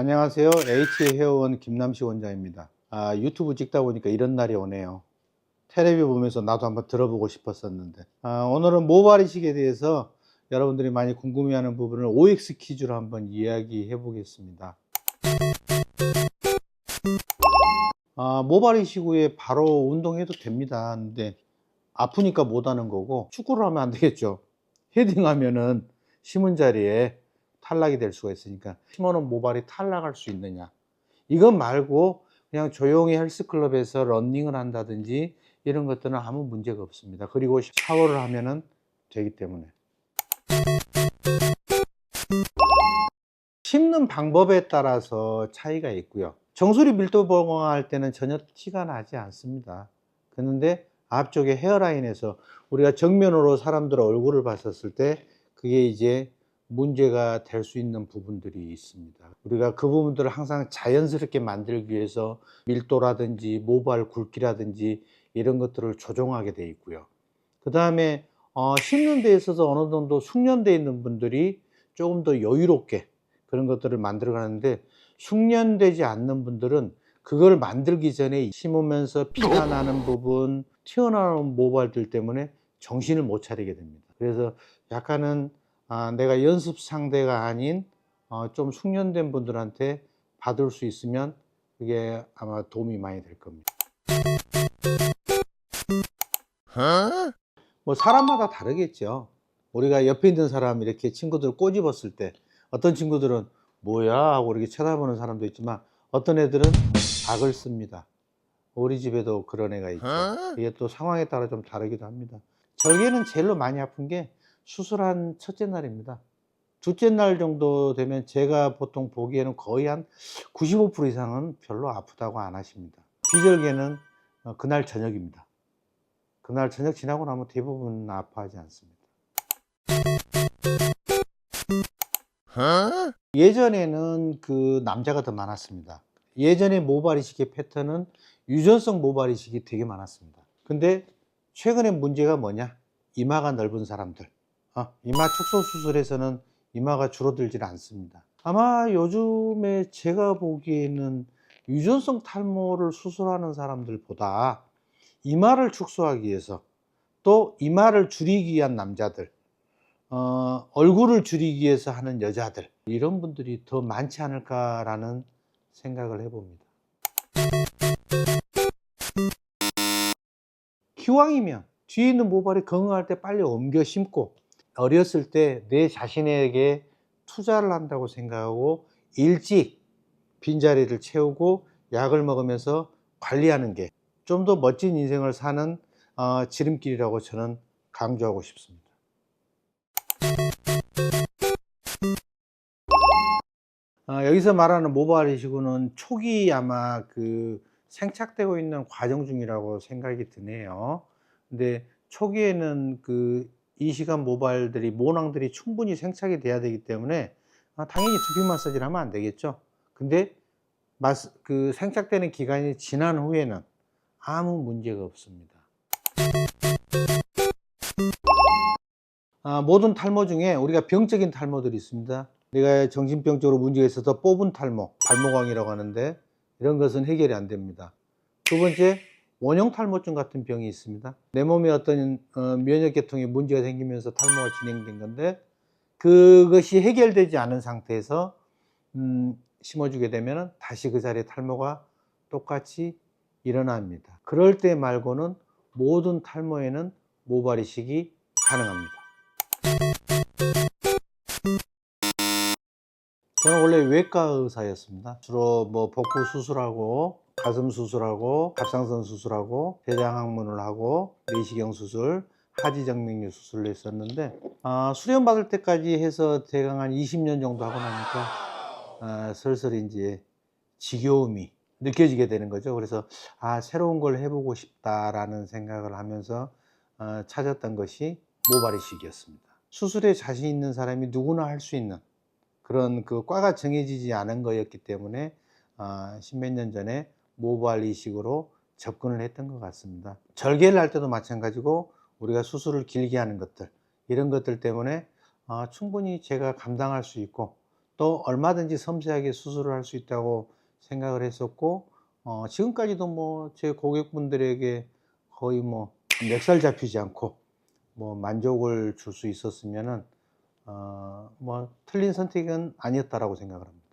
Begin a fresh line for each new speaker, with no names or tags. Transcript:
안녕하세요. H 헤어원 김남식 원장입니다. 아, 유튜브 찍다 보니까 이런 날이 오네요. 텔레비 보면서 나도 한번 들어보고 싶었었는데 아, 오늘은 모발 이식에 대해서 여러분들이 많이 궁금해하는 부분을 OX 퀴즈로 한번 이야기해 보겠습니다. 아, 모발 이식 후에 바로 운동해도 됩니다. 근데 아프니까 못 하는 거고 축구를 하면 안 되겠죠. 헤딩하면은 심은 자리에 탈락이 될 수가 있으니까 심어놓은 모발이 탈락할 수 있느냐. 이것 말고 그냥 조용히 헬스클럽에서 런닝을 한다든지 이런 것들은 아무 문제가 없습니다. 그리고 샤워를 하면은 되기 때문에. 심는 방법에 따라서 차이가 있고요. 정수리 밀도 보강할 때는 전혀 티가 나지 않습니다. 그런데 앞쪽에 헤어라인에서 우리가 정면으로 사람들 얼굴을 봤었을 때 그게 이제 문제가 될 수 있는 부분들이 있습니다. 우리가 그 부분들을 항상 자연스럽게 만들기 위해서 밀도라든지 모발 굵기라든지 이런 것들을 조정하게 돼 있고요. 그 다음에 어, 심는 데 있어서 어느 정도 숙련되어 있는 분들이 조금 더 여유롭게 그런 것들을 만들어 가는데 숙련되지 않는 분들은 그걸 만들기 전에 심으면서 피가 나는 부분, 튀어나오는 모발들 때문에 정신을 못 차리게 됩니다. 그래서 약간은 아, 내가 연습 상대가 아닌 어, 좀 숙련된 분들한테 받을 수 있으면 그게 아마 도움이 많이 될 겁니다. 뭐 사람마다 다르겠죠. 우리가 옆에 있는 사람 이렇게 친구들 꼬집었을 때 어떤 친구들은 뭐야 하고 이렇게 쳐다보는 사람도 있지만 어떤 애들은 악을 씁니다. 우리 집에도 그런 애가 있죠. 이게 또 상황에 따라 좀 다르기도 합니다. 절개는 제일로 많이 아픈 게 수술한 첫째 날입니다. 둘째 날 정도 되면 제가 보통 보기에는 거의 한 95% 이상은 별로 아프다고 안 하십니다. 비절개는 어, 그날 저녁입니다. 그날 저녁 지나고 나면 대부분 아파하지 않습니다. 예전에는 그 남자가 더 많았습니다. 예전에 모발 이식의 패턴은 유전성 모발 이식이 되게 많았습니다. 근데 최근에 문제가 뭐냐? 이마가 넓은 사람들. 어, 이마 축소 수술에서는 이마가 줄어들질 않습니다. 아마 요즘에 제가 보기에는 유전성 탈모를 수술하는 사람들보다 이마를 축소하기 위해서 또 이마를 줄이기 위한 남자들, 어, 얼굴을 줄이기 위해서 하는 여자들 이런 분들이 더 많지 않을까라는 생각을 해봅니다. 기왕이면 뒤에 있는 모발이 건강할 때 빨리 옮겨 심고 어렸을 때 내 자신에게 투자를 한다고 생각하고 일찍 빈자리를 채우고 약을 먹으면서 관리하는 게 좀 더 멋진 인생을 사는 어, 지름길이라고 저는 강조하고 싶습니다. 어, 여기서 말하는 모발 이식은 초기 아마 그 생착되고 있는 과정 중이라고 생각이 드네요. 근데 초기에는 그 이식한 모발들이 모낭들이 충분히 생착이 돼야 되기 때문에 아, 당연히 두피 마사지를 하면 안 되겠죠. 근데 마스, 그 생착되는 기간이 지난 후에는 아무 문제가 없습니다. 아, 모든 탈모 중에 우리가 병적인 탈모들이 있습니다. 내가 정신병적으로 문제가 있어서 뽑은 탈모, 발모광이라고 하는데 이런 것은 해결이 안 됩니다. 두 번째, 원형 탈모증 같은 병이 있습니다. 내 몸에 어떤 어, 면역 계통에 문제가 생기면서 탈모가 진행된 건데 그것이 해결되지 않은 상태에서 음, 심어주게 되면 다시 그 자리에 탈모가 똑같이 일어납니다. 그럴 때 말고는 모든 탈모에는 모발 이식이 가능합니다. 저는 원래 외과 의사였습니다. 주로 뭐 복부 수술하고 가슴 수술하고 갑상선 수술하고 대장 항문을 하고 내시경 수술, 하지정맥류 수술을 했었는데 아, 수련 받을 때까지 해서 대강 한 20년 정도 하고 나니까 아, 슬슬 이제 지겨움이 느껴지게 되는 거죠. 그래서 아 새로운 걸 해보고 싶다라는 생각을 하면서 어, 찾았던 것이 모발이식이었습니다. 수술에 자신 있는 사람이 누구나 할 수 있는 그런 그 과가 정해지지 않은 거였기 때문에 어, 십몇 년 전에 모발 이식으로 접근을 했던 것 같습니다. 절개를 할 때도 마찬가지고 우리가 수술을 길게 하는 것들 이런 것들 때문에 어, 충분히 제가 감당할 수 있고 또 얼마든지 섬세하게 수술을 할 수 있다고 생각을 했었고 어, 지금까지도 뭐 제 고객분들에게 거의 뭐 멱살 잡히지 않고 뭐 만족을 줄 수 있었으면은 어, 뭐 틀린 선택은 아니었다라고 생각을 합니다.